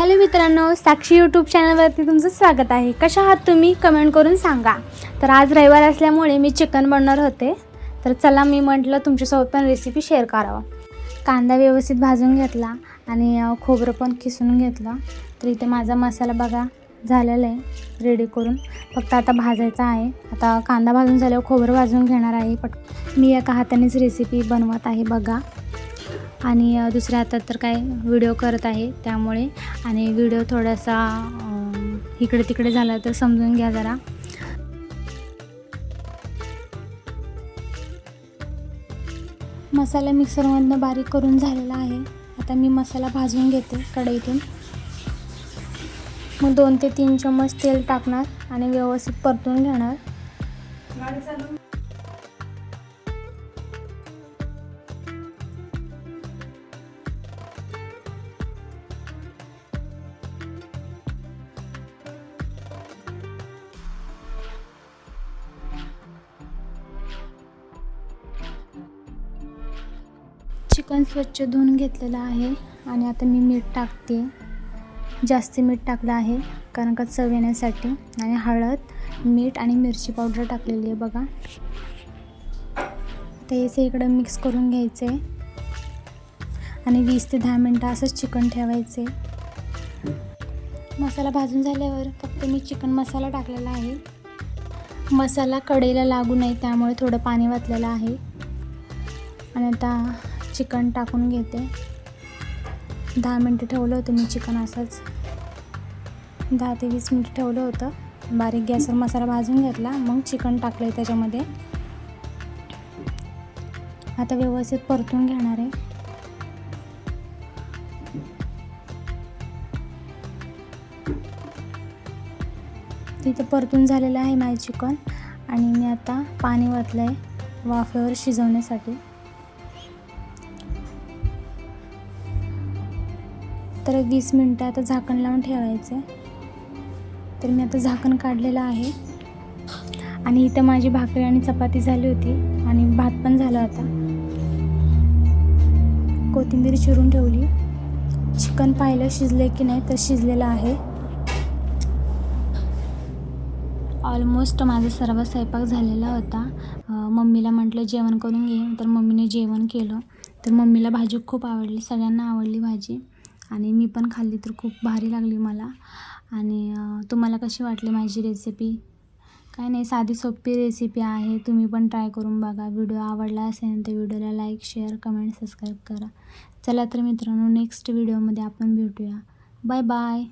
Hello मित्रांनो साक्षी YouTube चॅनलवरती तुमचं स्वागत आहे. कशा आहात तुम्ही? कमेंट करून सांगा. तर आज रविवार असल्यामुळे मी चिकन बनणार होते. तर चला मी म्हटलं तुमच्यासोबत पण रेसिपी शेअर करावं. कांदा व्यवस्थित भाजून घेतला आणि खोबरं पण किसून घेतलं. तर इथे माझा मसाला बघा झालेला आहे. रेडी करून. फक्त आता भाजायचा आहे. आता कांदा भाजून झाल्यावर खोबरं भाजून घेणार आहे. पट मी एका हातानेच रेसिपी बनवत आहे बघा. आणि दुसऱ्या हातात तर काय व्हिडिओ करत आहे त्यामुळे. आणि व्हिडिओ थोडासा इकडे तिकडे झाला तर समजून घ्या जरा. मसाला मिक्सरमधनं बारीक करून झालेला आहे. आता मी मसाला भाजून घेते कढईतून. मग दोन ते तीन चम्मच तेल टाकणार आणि व्यवस्थित परतून घेणार. चिकन स्वच्छ धुवून घेतलेलं आहे आणि आता मी मीठ टाकते. जास्ती मीठ टाकलं आहे कारण का चव येण्यासाठी. आणि हळद मीठ आणि मिरची पावडर टाकलेली आहे बघा. आता हे इकडं मिक्स करून घ्यायचं. आहे आणि वीस ते दहा मिनटं असंच चिकन ठेवायचे. मसाला भाजून झाल्यावर फक्त मी चिकन मसाला टाकलेला आहे. मसाला कडेला लागू नये त्यामुळे थोडं पाणी वाचलेलं आहे. आणि आता चिकन टाकून घेते. दहा मिनटं ठेवलं होतं मी चिकन असंच. दहा ते वीस मिनटं ठेवलं होतं. बारीक गॅसवर मसाला भाजून घेतला मग चिकन टाकलं आहे त्याच्यामध्ये. आता व्यवस्थित परतून घेणार आहे. तिथं परतून झालेलं आहे माझे चिकन आणि मी आता पाणी वतलं आहे वाफेवर शिजवण्यासाठी. तर वीस मिनटं आता झाकण लावून ठेवायचं आहे. तर मी आता झाकण काढलेलं आहे. आणि इथं माझी भाकरी आणि चपाती झाली होती आणि भात पण झाला होता. कोथिंबीर चिरून ठेवली. चिकन पाहिलं शिजले की नाही तर शिजलेलं आहे. ऑलमोस्ट माझा सर्व स्वयंपाक झालेला होता. मम्मीला म्हटलं जेवण करून घे. तर मम्मीने जेवण केलं. तर मम्मीला भाजी खूप आवडली. सगळ्यांना आवडली भाजी. आणि मी पण खाल्ली तर खूप भारी लागली मला. आणि तुम्हाला कशी वाटली माझी रेसिपी काय नाही साधी सोपी रेसिपी आहे. तुम्ही पण ट्राय करून बघा. व्हिडिओ आवडला असेल तर व्हिडिओला लाईक शेअर कमेंट सबस्क्राईब करा. चला तर मित्रांनो नेक्स्ट व्हिडिओमध्ये आपण भेटूया. Bye bye